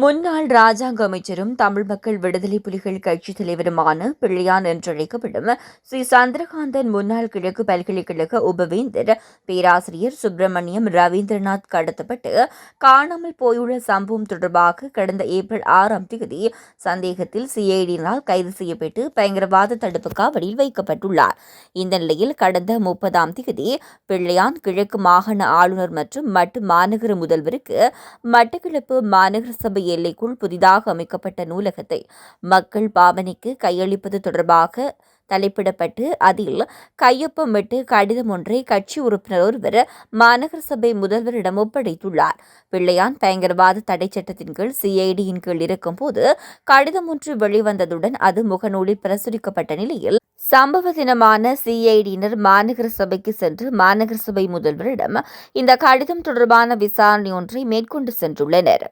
முன்னாள் ராஜாங்க அமைச்சரும் தமிழ் மக்கள் விடுதலை புலிகள் கட்சித் தலைவருமான பிள்ளையான் என்றழைக்கப்படும் ஸ்ரீ சந்திரகாந்தன் முன்னாள் கிழக்கு பல்கலைக்கழக உபவேந்தர் பேராசிரியர் சுப்பிரமணியம் ரவீந்திரநாத் கடத்தப்பட்டு காணாமல் போயுள்ள சம்பவம் தொடர்பாக கடந்த ஏப்ரல் ஆறாம் தேதி சந்தேகத்தில் சிஐடியினால் கைது செய்யப்பட்டு பயங்கரவாத தடுப்பு காவலில் வைக்கப்பட்டுள்ளார். இந்த நிலையில் கடந்த முப்பதாம் தேதி பிள்ளையான் கிழக்கு மாகாண ஆளுநர் மற்றும் மட்டு மாநகர முதல்வருக்கு மட்டக்களப்பு மாநகர சபை எல்லைக்குள் புதிதாக அமைக்கப்பட்ட நூலகத்தை மக்கள் பாவனைக்கு கையளிப்பது தொடர்பாக தலைப்பிடப்பட்டு அதில் கையொப்பமிட்டு கடிதம் ஒன்றை கட்சி உறுப்பினர் ஒருவர் மாநகர சபை முதல்வரிடம் ஒப்படைத்துள்ளார். பிள்ளையான் பயங்கரவாத தடை சட்டத்தின் கீழ் சிஐடியின் கீழ் இருக்கும்போது கடிதம் ஒன்று வெளிவந்ததுடன் அது முகநூலில் பிரசுரிக்கப்பட்ட நிலையில் சம்பவ தினமான சிஐடியினர் மாநகர சபைக்கு சென்று மாநகர சபை முதல்வரிடம் இந்த கடிதம் தொடர்பான விசாரணை ஒன்றை மேற்கொண்டு சென்றுள்ளனர்.